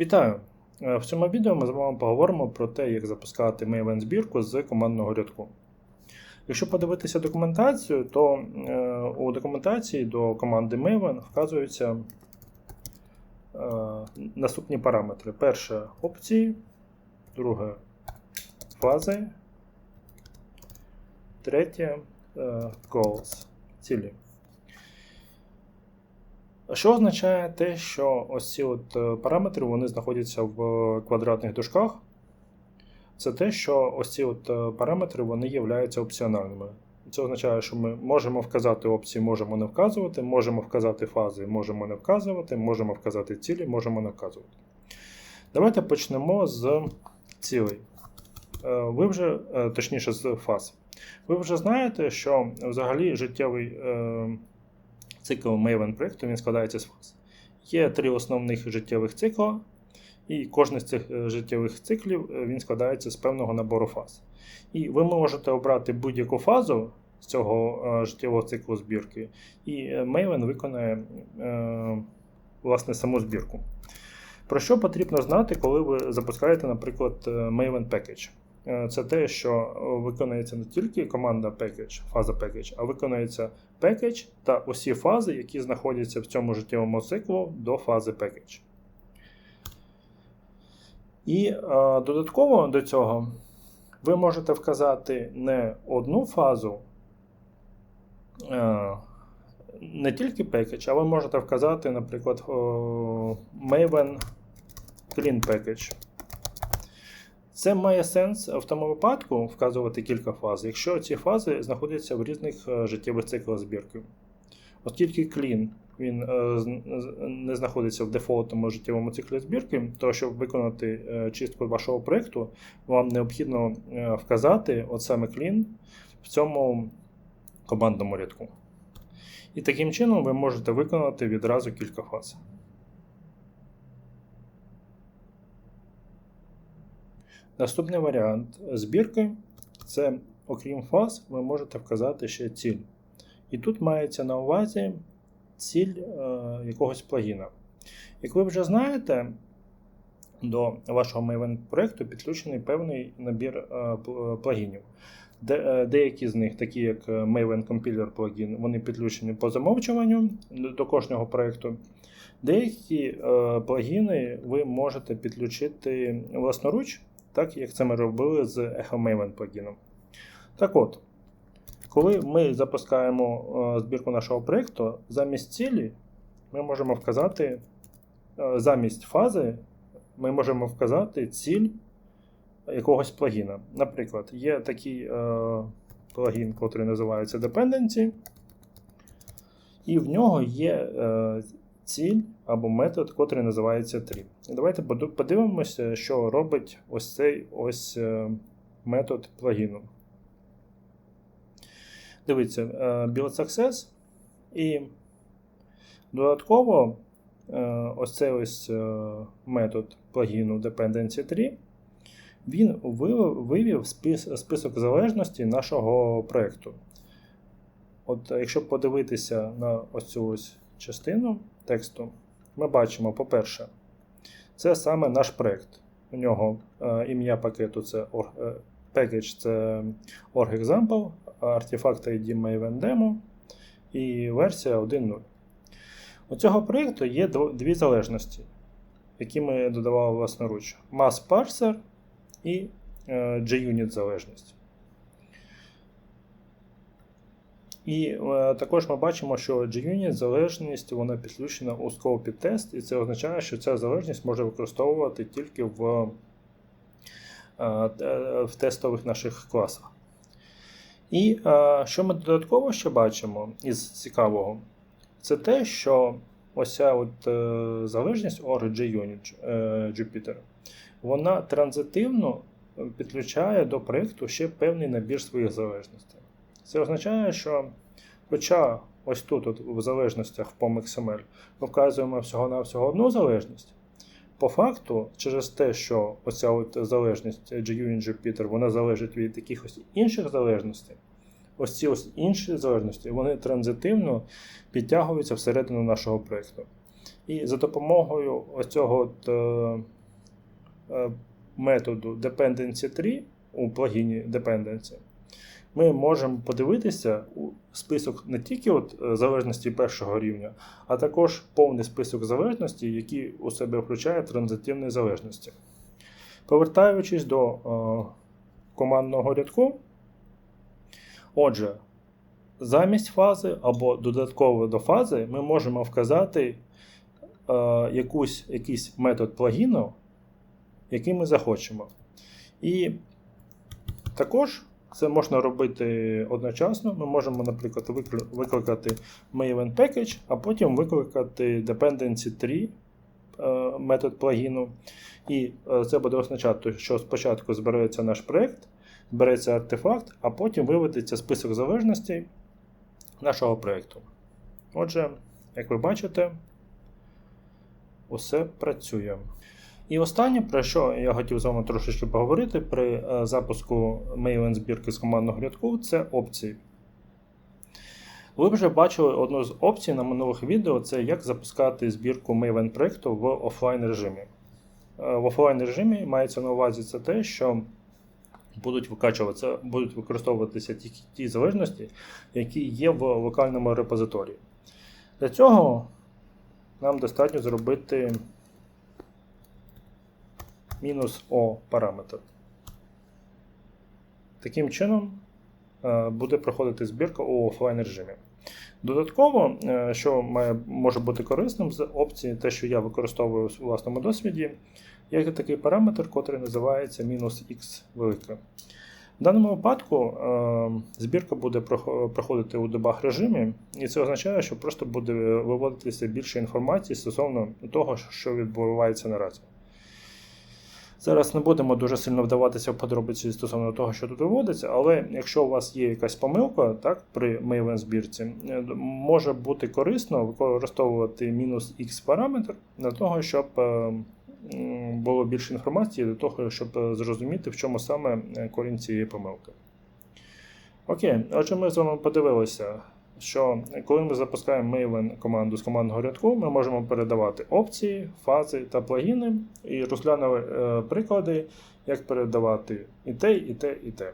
Вітаю! Е, В цьому відео ми з вами поговоримо про те, як запускати Maven збірку з командного рядку. Якщо подивитися документацію, то е, у документації до команди Maven вказуються е, наступні параметри. Перше опції, друге фази, третє goals, цілі. Що означає те, що ось ці от е, параметри вони знаходяться в квадратних дужках? Це те, що ось ці от е, параметри вони являються опціональними. Це означає, що ми можемо вказати опції, можемо не вказувати, можемо вказати фази, можемо не вказувати, можемо вказати цілі, можемо не вказувати. Давайте почнемо з цілей. Е, Ви вже, е, точніше, з фаз. Ви вже знаєте, що взагалі життєвий е, цикл Maven проєкту він складається з фаз. Є три основних життєвих цикла, і кожен з цих е, життєвих циклів е, він складається з певного набору фаз. І ви можете обрати будь-яку фазу з цього е, життєвого циклу збірки, і Maven виконає власне саму збірку. Про що потрібно знати, коли ви запускаєте, наприклад, Maven Package? Е, Це те, що виконується не тільки команда package, фаза package, а виконується package та усі фази, які знаходяться в цьому життєвому циклу до фази package. І е, додатково до цього ви можете вказати не одну фазу, е, не тільки package, а ви можете вказати, наприклад, о, Maven Clean Package. Це має сенс в тому випадку вказувати кілька фаз, якщо ці фази знаходяться в різних е, життєвих циклах збірки. Оскільки clean він е, не знаходиться в дефолтному життєвому циклі збірки, то щоб виконати е, чистку вашого проєкту, вам необхідно вказати от саме clean в цьому командному рядку. І таким чином ви можете виконати відразу кілька фаз. Наступний варіант збірки це, окрім фаз, ви можете вказати ще ціль. І тут мається на увазі ціль е, якогось плагіна. Як ви вже знаєте, до вашого Maven проєкту підключений певний набір е, плагінів. Де, е, деякі з них, такі як е, Maven Compiler плагін, вони підключені по замовчуванню до кожного проєкту. Деякі е, плагіни ви можете підключити власноруч, так як це ми робили з Echo Maven плагіном. Так от, коли ми запускаємо е, збірку нашого проєкту, замість цілі ми можемо вказати, е, замість фази ми можемо вказати ціль якогось плагіна. Наприклад, є такий е, плагін, який називається Dependency, і в нього є ціль або метод, котрий називається tree. І Давайте подивимося, що робить ось цей ось е, метод плагіну. Дивіться, е, build success і додатково е, ось цей ось метод плагіну dependency tree, він вивів, список залежностей нашого проєкту. От якщо подивитися на ось цю ось частину тексту, ми бачимо, по-перше, це саме наш проєкт. У нього е, ім'я пакету це е, package це org-example, артефакт ID Maven Demo і версія 1.0. У цього проєкту є дві залежності, які ми додавали власноруч: Mass Parser і е, JUnit залежність. І е, також ми бачимо, що JUnit залежність вона підключена у скопі тест, і це означає, що ця залежність може використовувати тільки в, е, в тестових наших класах. І е, що ми додатково ще бачимо із цікавого, це те, що ось ця от, е, залежність ORG-Unit е, Jupyter, вона транзитивно підключає до проєкту ще певний набір своїх залежностей. Це означає, що хоча ось тут, от, в залежностях в POM.XML, ми вказуємо всього-навсього одну залежність, по факту, через те, що оця от залежність GUIN Jupyter, вона залежить від якихось інших залежностей, ось ці ось інші залежності, вони транзитивно підтягуються всередину нашого проєкту. І за допомогою ось цього от, е, е, методу dependency tree у плагіні dependency, ми можемо подивитися у список не тільки от е, залежності першого рівня, а також повний список залежностей, які у себе включає транзитивні залежності. Повертаючись до е, командного рядку, отже, замість фази або додатково до фази ми можемо вказати е, якусь, якийсь метод плагіну, який ми захочемо. І також це можна робити одночасно. Ми можемо, наприклад, викликати Maven Package, а потім викликати Dependency 3 е, метод плагіну. І е, це буде означати, що спочатку збереться наш проєкт, збереться артефакт, а потім виведеться список залежностей нашого проєкту. Отже, як ви бачите, усе працює. І останнє, про що я хотів з вами трошечки поговорити при е, запуску Maven збірки з командного рядку, це опції. Ви вже бачили одну з опцій на минулих відео, це як запускати збірку Maven проєкту в офлайн режимі. Е, В офлайн режимі мається на увазі це те, що будуть викачуватися, будуть використовуватися тільки ті залежності, які є в локальному репозиторії. Для цього нам достатньо зробити мінус О параметр. Таким чином е, буде проходити збірка у офлайн режимі. Додатково, е, що має, може бути корисним з опції, те, що я використовую у власному досвіді, є такий параметр, який називається мінус X велике. В даному випадку е, збірка буде проходити у дебаг режимі, і це означає, що просто буде виводитися більше інформації стосовно того, що відбувається наразі. Зараз не будемо дуже сильно вдаватися в подробиці стосовно того, що тут виводиться, але якщо у вас є якась помилка так, при Maven збірці, е, може бути корисно використовувати мінус X параметр для того, щоб е, було більше інформації для того, щоб е, зрозуміти, в чому саме корінь цієї помилки. Окей, отже, ми з вами подивилися, що коли ми запускаємо Maven команду з командного рядку, ми можемо передавати опції, фази та плагіни і розглянули е, приклади, як передавати і те, і те, і те.